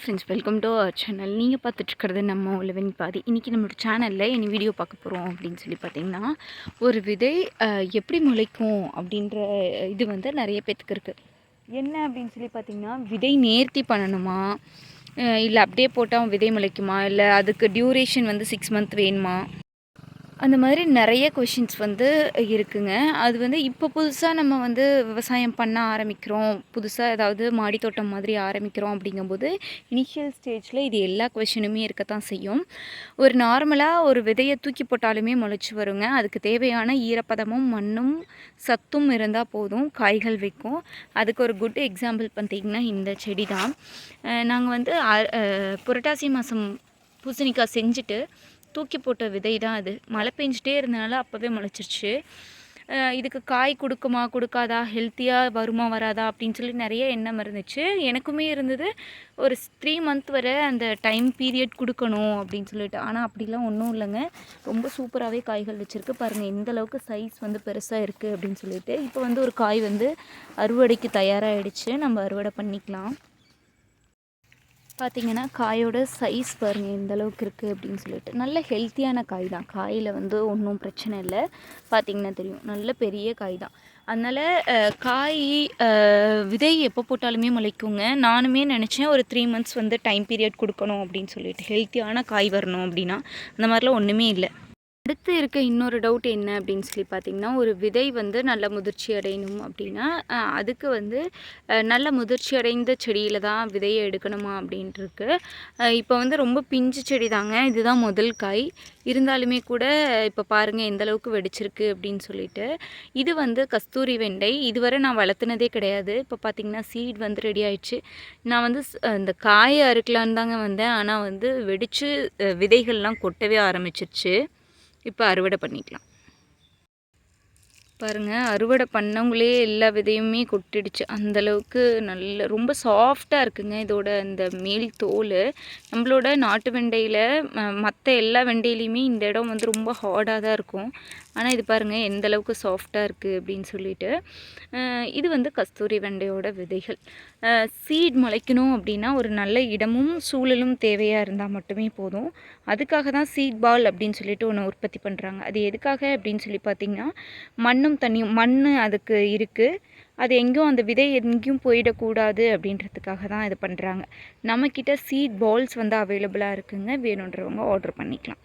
Friends welcome to our channel நீங்கள் பார்த்துட்ருக்கிறது நம்ம உழவன் பாதி. இன்றைக்கி நம்மளோட சேனலில் இனி வீடியோ பார்க்க போகிறோம் அப்படின்னு சொல்லி பார்த்தீங்கன்னா ஒரு விதை எப்படி முளைக்கும் அப்படின்ற இது வந்து நிறைய பேத்துக்கு இருக்குது என்ன அப்படின்னு சொல்லி பார்த்தீங்கன்னா விதை நேர்த்தி பண்ணணுமா? இல்லை அப்படியே போட்டால் விதை முளைக்குமா? இல்லை அதுக்கு டியூரேஷன் வந்து சிக்ஸ் மந்த் வேணுமா? அந்த மாதிரி நிறைய கொஷின்ஸ் வந்து இருக்குங்க. அது வந்து இப்போ புதுசாக நம்ம வந்து விவசாயம் பண்ண ஆரம்பிக்கிறோம். புதுசாக ஏதாவது மாடி தோட்டம் மாதிரி ஆரம்பிக்கிறோம் அப்படிங்கும்போது இனிஷியல் ஸ்டேஜில் இது எல்லா கொஷினுமே இருக்கத்தான் செய்யும். ஒரு நார்மலாக ஒரு விதையை தூக்கி போட்டாலுமே முளைச்சி வருங்க. அதுக்கு தேவையான ஈரப்பதமும் மண்ணும் சத்தும் இருந்தால் போதும். காய்கள் வைக்கும். அதுக்கு ஒரு குட் எக்ஸாம்பிள் பார்த்தீங்கன்னா இந்த செடி தான் நாங்கள் வந்து அ- புரட்டாசி மாதம் பூசணிக்காய் செஞ்சுட்டு தூக்கி போட்ட விதை தான் அது. மழை பெஞ்சிட்டே இருந்தனால அப்போவே முளைச்சிருச்சு. இதுக்கு காய் கொடுக்குமா கொடுக்காதா ஹெல்த்தியாக வருமா வராதா அப்படின்னு சொல்லி நிறைய எண்ணம் இருந்துச்சு. எனக்குமே இருந்தது ஒரு த்ரீ மந்த் வரை அந்த டைம் பீரியட் கொடுக்கணும் அப்படின்னு சொல்லிட்டு. ஆனால் அப்படிலாம் ஒன்றும் இல்லைங்க. ரொம்ப சூப்பராகவே காய்கள் வச்சுருக்கு. பாருங்கள் எந்த அளவுக்கு சைஸ் வந்து பெருசாக இருக்குது அப்படின்னு சொல்லிட்டு. இப்போ வந்து ஒரு காய் வந்து அறுவடைக்கு தயாராகிடுச்சு நம்ம அறுவடை பண்ணிக்கலாம். பார்த்தீங்கன்னா காயோட சைஸ் பாருங்கள் எந்த அளவுக்கு இருக்குது அப்படின்னு சொல்லிட்டு. நல்ல ஹெல்த்தியான காய் தான். காயில் வந்து ஒன்றும் பிரச்சனை இல்லை. பார்த்தீங்கன்னா தெரியும். நல்ல பெரிய காய் தான். அதனால் காய் விதை எப்போ போட்டாலுமே முளைக்குங்க. நானுமே நினச்சேன் ஒரு த்ரீ மந்த்ஸ் வந்து டைம் பீரியட் கொடுக்கணும் அப்படின்னு சொல்லிட்டு. ஹெல்த்தியான காய் வரணும் அப்படின்னா அந்த மாதிரிலாம் ஒன்றுமே இல்லை. அடுத்து இருக்க இன்னொரு டவுட் என்ன அப்படின்னு சொல்லி பார்த்தீங்கன்னா ஒரு விதை வந்து நல்ல முதிர்ச்சி அடையணும் அப்படின்னா அதுக்கு வந்து நல்ல முதிர்ச்சி அடைந்த செடியில் தான் விதையை எடுக்கணுமா அப்படின்ட்டுருக்கு இப்போ வந்து ரொம்ப பிஞ்சு செடி தாங்க. இதுதான் முதல் காய். இருந்தாலுமே கூட இப்போ பாருங்கள் எந்தளவுக்கு வெடிச்சிருக்கு அப்படின்னு சொல்லிட்டு. இது வந்து கஸ்தூரி வெண்டை. இதுவரை நான் வளர்த்துனதே கிடையாது. இப்போ பார்த்தீங்கன்னா சீட் வந்து ரெடி ஆயிடுச்சு. நான் வந்து இந்த காயை அறுக்கலான்னு தாங்க வந்தேன். ஆனால் வந்து வெடித்து விதைகள்லாம் கொட்டவே ஆரம்பிச்சிருச்சு. இப்போ அறுவடை பண்ணிக்கலாம். பாருங்கள் அறுவடை பண்ணவங்களே எல்லா விதையுமே கொட்டிடுச்சு. அந்தளவுக்கு நல்ல ரொம்ப சாஃப்டாக இருக்குங்க இதோட இந்த மேல் தோல். நம்மளோட நாட்டு வெண்டையில் மற்ற எல்லா வெண்டையிலையுமே இந்த இடம் வந்து ரொம்ப ஹார்டாக தான் இருக்கும். ஆனால் இது பாருங்கள் எந்த அளவுக்கு சாஃப்டாக இருக்குது அப்படின்னு சொல்லிட்டு இது வந்து கஸ்தூரி வெண்டையோட விதைகள். சீட் முளைக்கணும் அப்படின்னா ஒரு நல்ல இடமும் சூழலும் தேவையாக இருந்தால் மட்டுமே போதும். அதுக்காக தான் சீட் பால் அப்படின்னு சொல்லிட்டு ஒன்று உற்பத்தி பண்ணுறாங்க அது எதுக்காக அப்படின்னு சொல்லி பார்த்தீங்கன்னா மண்ணும் தண்ணியும் மண் அதுக்கு இருக்குது அது எங்கேயும் அந்த விதை எங்கேயும் போயிடக்கூடாது அப்படின்றதுக்காக தான் இது பண்ணுறாங்க நம்மக்கிட்ட சீட் பால்ஸ் வந்து அவைலபிளாக இருக்குங்க. வேணுன்றவங்க ஆர்டர் பண்ணிக்கலாம்.